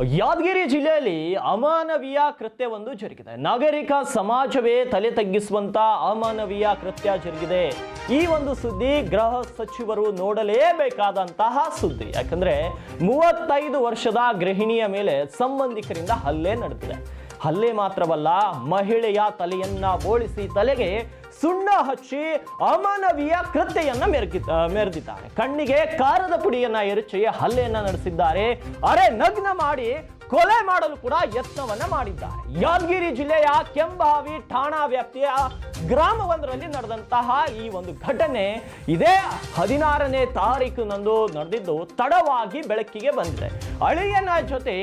ಯಾದಗಿರಿ ಜಿಲ್ಲೆಯಲ್ಲಿ ಅಮಾನವೀಯ ಕೃತ್ಯವೊಂದು ಜರುಗಿದೆ. ನಾಗರಿಕ ಸಮಾಜವೇ ತಲೆ ತಗ್ಗಿಸುವಂತ ಅಮಾನವೀಯ ಕೃತ್ಯ ಜರುಗಿದೆ. ಈ ಒಂದು ಸುದ್ದಿ ಗೃಹ ಸಚಿವರು ನೋಡಲೇಬೇಕಾದಂತಹ ಸುದ್ದಿ. ಯಾಕಂದ್ರೆ ಮೂವತ್ತೈದು ವರ್ಷದ ಗೃಹಿಣಿಯ ಮೇಲೆ ಸಂಬಂಧಿಕರಿಂದ ಹಲ್ಲೆ ನಡೆದಿದೆ. ಹಲ್ಲೆ ಮಾತ್ರವಲ್ಲ, ಮಹಿಳೆಯ ತಲೆಯನ್ನ ಬೋಳಿಸಿ ತಲೆಗೆ ಸುಣ್ಣ ಹಚ್ಚಿ ಅಮಾನವೀಯ ಕೃತ್ಯೆಯನ್ನ ಮೆರಗಿ ಮೆರೆದಿದ್ದಾರೆ ಕಣ್ಣಿಗೆ ಕಾರದ ಪುಡಿಯನ್ನ ಎರಚಿ ಹಲ್ಲೆಯನ್ನ ನಡೆಸಿದ್ದಾರೆ. ಅರೆ ನಗ್ನ ಮಾಡಿ ಕೊಲೆ ಮಾಡಲು ಕೂಡ ಯತ್ನವನ್ನ ಮಾಡಿದ್ದಾರೆ. ಯಾದಗಿರಿ ಜಿಲ್ಲೆಯ ಕೆಂಬಾವಿ ಠಾಣಾ ವ್ಯಾಪ್ತಿಯ ಗ್ರಾಮವೊಂದರಲ್ಲಿ ನಡೆದಂತಹ ಈ ಒಂದು ಘಟನೆ ಇದೇ ಹದಿನಾರನೇ ತಾರೀಕಿನಂದು ನಡೆದಿದ್ದು ತಡವಾಗಿ ಬೆಳಕಿಗೆ ಬಂದಿದೆ. ಅಳಿಯನ ಜೊತೆ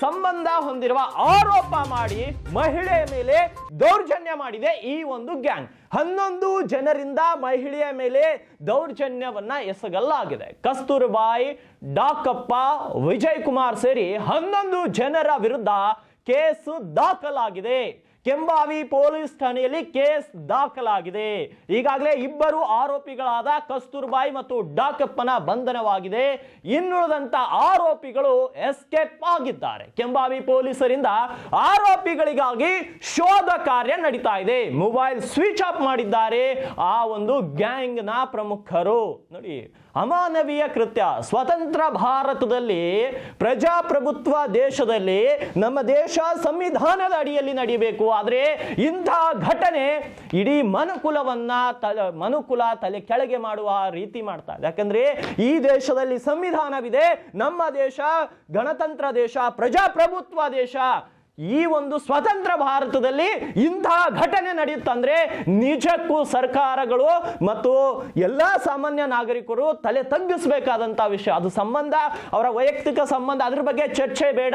ಸಂಬಂಧ ಹೊಂದಿರುವ ಆರೋಪ ಮಾಡಿ ಮಹಿಳೆಯ ಮೇಲೆ ದೌರ್ಜನ್ಯ ಮಾಡಿದೆ ಈ ಒಂದು ಗ್ಯಾಂಗ್. ಹನ್ನೊಂದು ಜನರಿಂದ ಮಹಿಳೆಯ ಮೇಲೆ ದೌರ್ಜನ್ಯವನ್ನ ಎಸಗಲ್ಲಾಗಿದೆ ಕಸ್ತೂರ್ಬಾಯಿ ಡಾಕಪ್ಪ, ವಿಜಯ್ ಕುಮಾರ್ ಸೇರಿ ಹನ್ನೊಂದು ಜನರ ವಿರುದ್ಧ ಕೇಸು ದಾಖಲಾಗಿದೆ. ಕೆಂಬಾವಿ ಪೊಲೀಸ್ ಠಾಣೆಯಲ್ಲಿ ಕೇಸ್ ದಾಖಲಾಗಿದೆ. ಈಗಾಗಲೇ ಇಬ್ಬರು ಆರೋಪಿಗಳಾದ ಕಸ್ತೂರ್ಬಾಯಿ ಮತ್ತು ಡಾಕಪ್ಪನ ಬಂಧನವಾಗಿದೆ. ಇನ್ನುಳಿದಂತ ಆರೋಪಿಗಳು ಎಸ್ಕೇಪ್ ಆಗಿದ್ದಾರೆ. ಕೆಂಬಾವಿ ಪೊಲೀಸರಿಂದ ಆರೋಪಿಗಳಿಗಾಗಿ ಶೋಧ ಕಾರ್ಯ ನಡೀತಾ ಇದೆ. ಮೊಬೈಲ್ ಸ್ವಿಚ್ ಆಫ್ ಮಾಡಿದ್ದಾರೆ. ಆ ಒಂದು ಗ್ಯಾಂಗ್ನ ಪ್ರಮುಖರು. ನೋಡಿ, ಅಮಾನವೀಯ ಕೃತ್ಯ. ಸ್ವತಂತ್ರ ಭಾರತದಲ್ಲಿ ಪ್ರಜಾಪ್ರಭುತ್ವ ದೇಶದಲ್ಲಿ ನಮ್ಮ ದೇಶ ಸಂವಿಧಾನದ ಅಡಿಯಲ್ಲಿ ನಡೀಬೇಕು ಆದರೆ ಇಂಥ ಘಟನೆ ಇಡೀ ಮನುಕುಲವನ್ನ ತಲೆ, ಮನುಕುಲ ತಲೆ ಕೆಳಗೆ ಮಾಡುವ ರೀತಿ ಮಾಡ್ತಾ ಇದೆ. ಯಾಕಂದ್ರೆ ಈ ದೇಶದಲ್ಲಿ ಸಂವಿಧಾನವಿದೆ. ನಮ್ಮ ದೇಶ ಗಣತಂತ್ರ ದೇಶ, ಪ್ರಜಾಪ್ರಭುತ್ವ ದೇಶ. ಈ ಒಂದು ಸ್ವತಂತ್ರ ಭಾರತದಲ್ಲಿ ಇಂತಹ ಘಟನೆ ನಡೆಯುತ್ತಂದ್ರೆ ನಿಜಕ್ಕೂ ಸರ್ಕಾರಗಳು ಮತ್ತು ಎಲ್ಲ ಸಾಮಾನ್ಯ ನಾಗರಿಕರು ತಲೆ ತಗ್ಗಿಸಬೇಕಾದಂತ ವಿಷಯ. ಅದು ಸಂಬಂಧ, ಅವರ ವೈಯಕ್ತಿಕ ಸಂಬಂಧ, ಅದ್ರ ಬಗ್ಗೆ ಚರ್ಚೆ ಬೇಡ.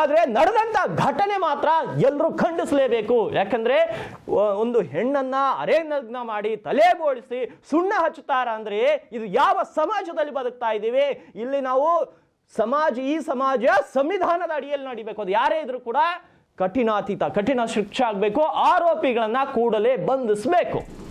ಆದ್ರೆ ನಡೆದಂತ ಘಟನೆ ಮಾತ್ರ ಎಲ್ಲರೂ ಖಂಡಿಸಲೇಬೇಕು. ಯಾಕಂದ್ರೆ ಒಂದು ಹೆಣ್ಣನ್ನ ಅರೆನಗ್ನ ಮಾಡಿ ತಲೆ ಬೋಳಿಸಿ ಸುಣ್ಣ ಹಚ್ಚುತ್ತಾರ ಅಂದ್ರೆ ಇದು ಯಾವ ಸಮಾಜದಲ್ಲಿ ಬದುಕ್ತಾ ಇದ್ದೀವಿ? ಇಲ್ಲಿ ನಾವು ಸಮಾಜ, ಈ ಸಮಾಜ ಸಂವಿಧಾನದ ಅಡಿಯಲ್ಲಿ ನಡಿಬೇಕು. ಅದು ಯಾರೇ ಇದ್ರೂ ಕೂಡ ಕಠಿಣಾತೀತ, ಕಠಿಣ ಶಿಕ್ಷೆ ಆಗಬೇಕು, ಆರೋಪಿಗಳನ್ನ ಕೂಡಲೇ ಬಂಧಿಸಬೇಕು.